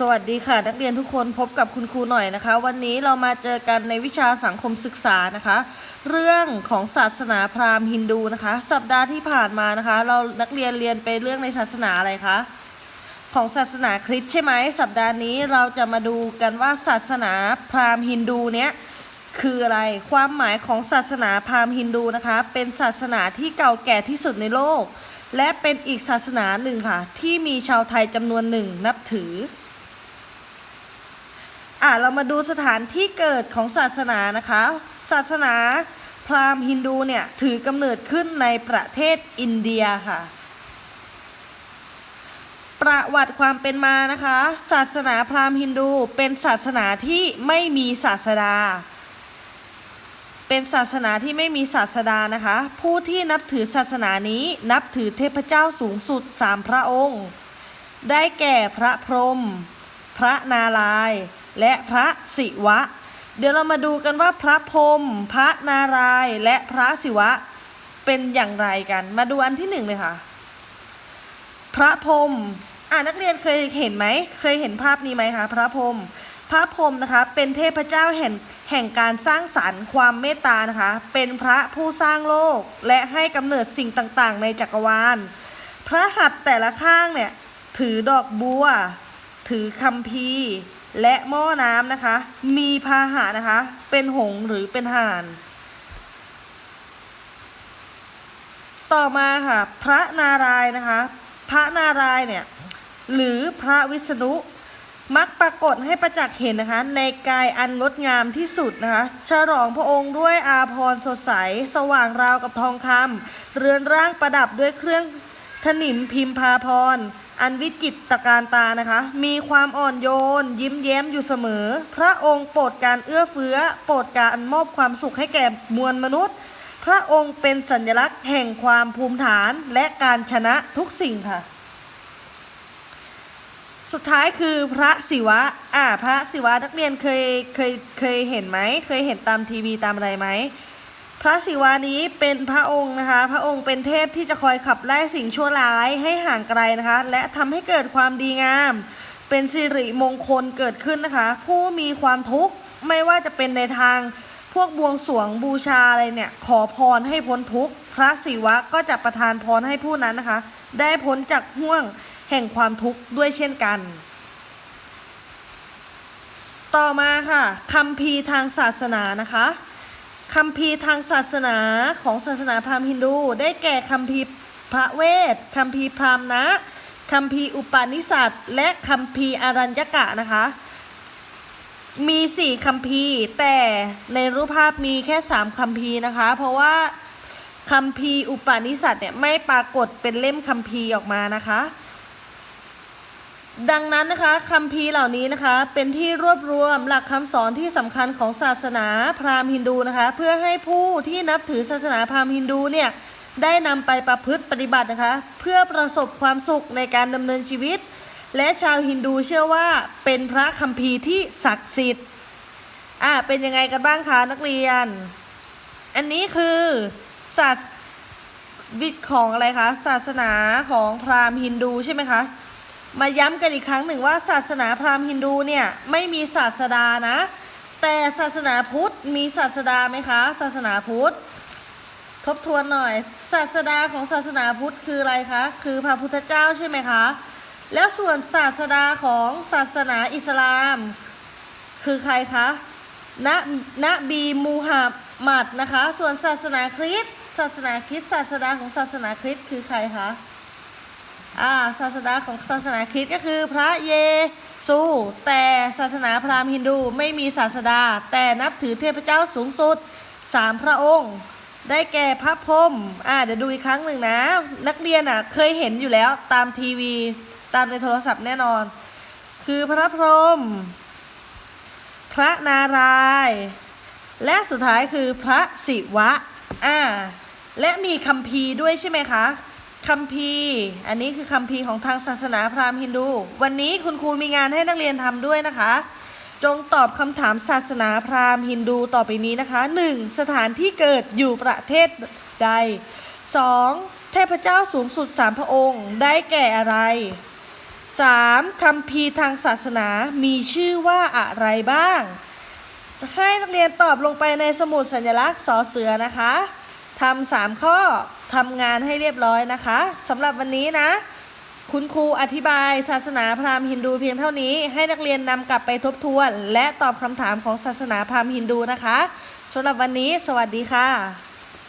สวัสดีค่ะ นักเรียนทุกคนพบกับคุณครูหน่อยนะคะ วันนี้เรามาเจอกันในวิชาสังคมศึกษานะคะ เรื่องของศาสนาพราหมณ์ฮินดูนะคะ สัปดาห์ที่ผ่านมานะคะ เรานักเรียนเรียนไปเรื่องในศาสนาอะไรคะของศาสนาคริสต์ใช่ไหมสัปดาห์นี้เราจะมาดูกันว่าศาสนาพราหมณ์ฮินดูเนี้ยคืออะไรความหมายของศาสนาพราหมณ์ฮินดูนะคะ เป็นศาสนาที่เก่าแก่ที่สุดในโลก และเป็นอีกศาสนาหนึ่งค่ะ ที่มีชาวไทยจำนวนหนึ่งนับถือ อะเรามาดูสถานที่เกิดของศาสนานะคะ ศาสนาพราหมณ์ฮินดูเนี่ยถือกำเนิดขึ้นในประเทศอินเดียค่ะ ประวัติความเป็นมานะคะ ศาสนาพราหมณ์ฮินดูเป็นศาสนาที่ไม่มีศาสดา เป็นศาสนาที่ไม่มีศาสดานะคะ ผู้ที่นับถือศาสนานี้นับถือเทพเจ้าสูงสุดสามพระองค์ ได้แก่พระพรหม พระนารายณ์และพระศิวะ เดี๋ยวเรามาดูกันว่าพระพรหมพระนารายณ์และพระศิวะเป็นอย่างไรกัน มาดูอันที่หนึ่งเลยค่ะ พระพรหมอ่านักเรียนเคยเห็นไหม เคยเห็นภาพนี้ไหมคะพระพรหมพระพรหมนะคะเป็นเทพเจ้าแห่งแห่งการสร้างสรรค์ความเมตตานะคะ เป็นพระผู้สร้างโลกและให้กำเนิดสิ่งต่างๆ ในจักรวาล พระหัตถ์แต่ละข้างเนี่ยถือดอกบัว ถือคัมภีร์และหม้อน้ำนะคะ มีพาหะนะคะ เป็นหงหรือเป็นห่าน ต่อมาค่ะ พระนารายณ์นะคะ พระนารายณ์เนี่ย หรือพระวิษณุมักปรากฏให้ประจักษ์เห็นนะคะ ในกายอันงดงามที่สุดนะคะ ฉลองพระองค์ด้วยอาภรณ์สดใส สว่างราวกับทองคำเรือนร่างประดับด้วยเครื่องถนิมพิมพาพร อันวิจิตรการตานะคะ มีความอ่อนโยน ยิ้มแย้มอยู่เสมอ พระองค์โปรดการเอื้อเฟื้อ โปรดการมอบความสุขให้แก่มวลมนุษย์ พระองค์เป็นสัญลักษณ์แห่งความภูมิฐานและการชนะทุกสิ่งค่ะ สุดท้ายคือพระศิวะ อ่า พระศิวะนักเรียนเคยเคยเคยเห็นไหม เคยเห็นตามทีวีตามอะไรไหม พระศิวะนี้เป็นพระองค์นะคะ พระองค์เป็นเทพที่จะคอยขับไล่สิ่งชั่วร้ายให้ห่างไกลนะคะ และทำให้เกิดความดีงาม เป็นสิริมงคลเกิดขึ้นนะคะ ผู้มีความทุกข์ไม่ว่าจะเป็นในทางพวกบวงสรวงบูชาอะไรเนี่ย ขอพรให้พ้นทุกข์ พระศิวะก็จะประทานพรให้ผู้นั้นนะคะ ได้พ้นจากห่วงแห่งความทุกข์ด้วยเช่นกัน ต่อมาค่ะคัมภีทางศาสนานะคะ คัมภีร์ทางศาสนาของศาสนาพราหมณ์ฮินดู ได้แก่คัมภีร์พระเวทคัมภีร์พราหมณ์นะคัมภีร์อุปาณิสัตและคัมภีร์อารัญญกะนะคะ มีสี่คัมภีร์แต่ในรูปภาพมีแค่สามคัมภีร์นะคะ เพราะว่าคัมภีร์อุปาณิสัตเนี่ยไม่ปรากฏเป็นเล่มคัมภีร์ออกมานะคะ ดังนั้นนะคะคัมภีเหล่านี้นะคะ เป็นที่รวบรวมหลักคำสอนที่สำคัญของศาสนาพราหมณ์ฮินดูนะคะ เพื่อให้ผู้ที่นับถือศาสนาพราหมณ์ฮินดูเนี่ยได้นำไปประพฤติปฏิบัตินะคะ เพื่อประสบความสุขในการดำเนินชีวิต และชาวฮินดูเชื่อว่าเป็นพระคัมภีร์ที่ศักดิ์สิทธิ์อ่าเป็นยังไงกันบ้างคะนักเรียน อันนี้คือศาสวิทย์ของอะไรคะศาสนาของพราหมณ์ฮินดูใช่ไหมคะ มาย้ำกันอีกครั้งหนึ่งว่าศาสนาพราหมณ์ฮินดูเนี่ยไม่มีศาสดานะ แต่ศาสนาพุทธมีศาสดาไหมคะ ศาสนาพุทธทบทวนหน่อย ศาสดาของศาสนาพุทธคืออะไรคะคือพระพุทธเจ้าใช่ไหมคะ แล้วส่วนศาสดาของศาสนาอิสลาม คือใครคะนนบีมูฮัมหมัดนะคะ ส่วนศาสนาคริสต์ศาสนาคริสต์ศาสดาของศาสนาคริสต์คือใครคะ อ่าศาสดาของศาสนาคริสต์ก็คือพระเยซู แต่ศาสนาพราหมณ์ฮินดูไม่มีศาสดา แต่นับถือเทพเจ้าสูงสุดสามพระองค์ ได้แก่พระพรหมอ่าเดี๋ยวดูอีกครั้งหนึ่งนะ นักเรียนอะเคยเห็นอยู่แล้วตามทีวี ตามในโทรศัพท์แน่นอน คือพระพรหมพระนารายณ์และสุดท้ายคือพระศิวะอ่าและมีคัมภีร์ด้วยใช่ไหมคะ คัมภีร์อันนี้คือคัมภีร์ของทางศาสนาพราหมณ์ฮินดู วันนี้คุณครูมีงานให้นักเรียนทำด้วยนะคะ จงตอบคำถามศาสนาพราหมณ์ฮินดูต่อไปนี้นะคะ 1. สถานที่เกิดอยู่ประเทศใด 2. เทพเจ้าสูงสุดสามพระองค์ได้แก่อะไร 3. คัมภีร์ทางศาสนามีชื่อว่าอะไรบ้าง จะให้นักเรียนตอบลงไปในสมุดสัญลักษณ์สอเสือนะคะทำสามข้อ ทำงานให้เรียบร้อยนะคะสำหรับวันนี้นะ คุณครูอธิบายศาสนาพราหมณ์ฮินดูเพียงเท่านี้ ให้นักเรียนนำกลับไปทบทวน และตอบคำถามของศาสนาพราหมณ์ฮินดูนะคะสำหรับวันนี้ สวัสดีค่ะ